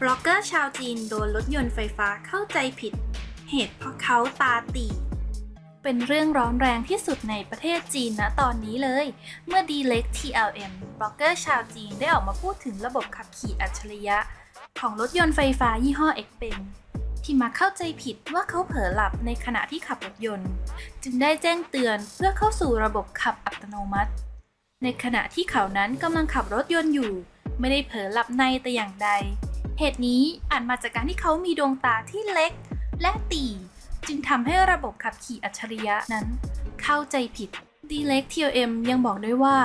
บล็อกเกอร์ชาวจีนโดนรถยนต์ไฟฟ้าเข้าใจผิด เหตุเพราะเขาตาตี เป็นเรื่องร้อนแรงที่สุดในประเทศจีนนะตอนนี้เลย เมื่อ d l e x TLM บล็อกเกอร์ชาวจีนได้ออกมาพูดถึงระบบขับขี่อัจฉริยะ ของรถยนต์ไฟฟ้ายี่ห้อ x p e n ที่มาเข้าใจผิดว่าเขาเผลอหลับในขณะที่ขับรถยนต์ จึงได้แจ้งเตือนเพื่อเข้าสู่ระบบขับอัตโนมัติ ในขณะที่เขานั้นกำลังขับรถยนต์อยู่ ไม่ได้เผลอหลับในแต่อย่างใด เหตุนี้อาจมาจากการที่เขามีดวงตาที่เล็ก และตีจึงทำให้ระบบขับขี่อัจฉริยะนั้น เข้าใจผิด d l e x TLM ยังบอกด้วยว่า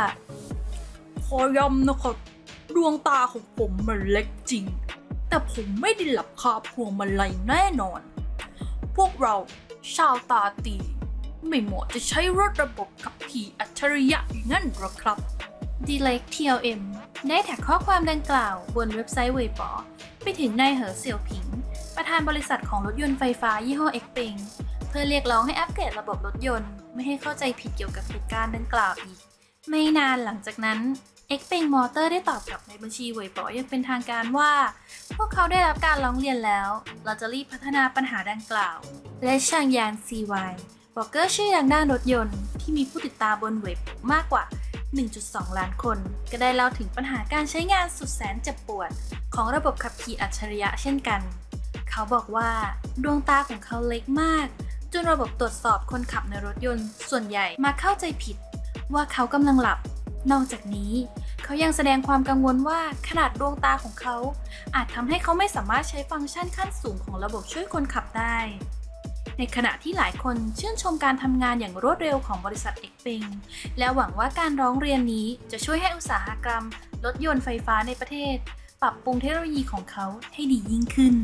ขอย้ำนะครับดวงตาของผมมันเล็กจริง แต่ผมไม่ได้หลับคาพวงมาลัยแน่นอน พวกเราชาวตาตี ไม่เหมาะจะใช้รถระบบขับขี่อัจฉริยะอย่างนั้นหรอกครับ d l e x TLM ได้แท็กข้อความดังกล่าวบนเว็บไซต์เวยปอไปถึงนายเหอเสี่ยวผิง ประธานบริษัทของรถยนต์ไฟฟ้ายี่ห้อ x p e n เปงเพื่อเรียกร้องให้อัปเกรดระบบรถยนต์ ไม่ให้เข้าใจผิดเกี่ยวกับเหตุการณ์ดังกล่าวอีก ไม่นานหลังจากนั้น x p e n Motor ได้ตอบกลับในบัญชีเวยปออย่างเป็นทางการว่า พวกเขาได้รับการร้องเรียนแล้ว เราจะรีบพัฒนาปัญหาดังกล่าว และช่างยาน CY บล็อกเกอร์ชื่อดังด้านรถยนต์ที่มีผู้ติดตามบนเว็บมากกว่า 1.2 ล้านคน ก็ได้เล่าถึงปัญหาการใช้งานสุดแสนเจ็บปวด ของระบบขับขี่อัจฉริยะเช่นกัน เขาบอกว่า ดวงตาของเขาเล็กมาก จนระบบตรวจสอบคนขับในรถยนต์ส่วนใหญ่มาเข้าใจผิด ว่าเขากำลังหลับ นอกจากนี้ เขายังแสดงความกังวลว่าขนาดดวงตาของเขา อาจทำให้เขาไม่สามารถใช้ฟังก์ชันขั้นสูงของระบบช่วยคนขับได้ ในขณะที่หลายคนชื่นชมการทำงานอย่างรวดเร็วของบริษัทเอกเปงและหวังว่าการร้องเรียนนี้จะช่วยให้อุตสาหกรรมรถยนต์ไฟฟ้าในประเทศ ปรับปรุงเทคโนโลยีของเขาให้ดียิ่งขึ้น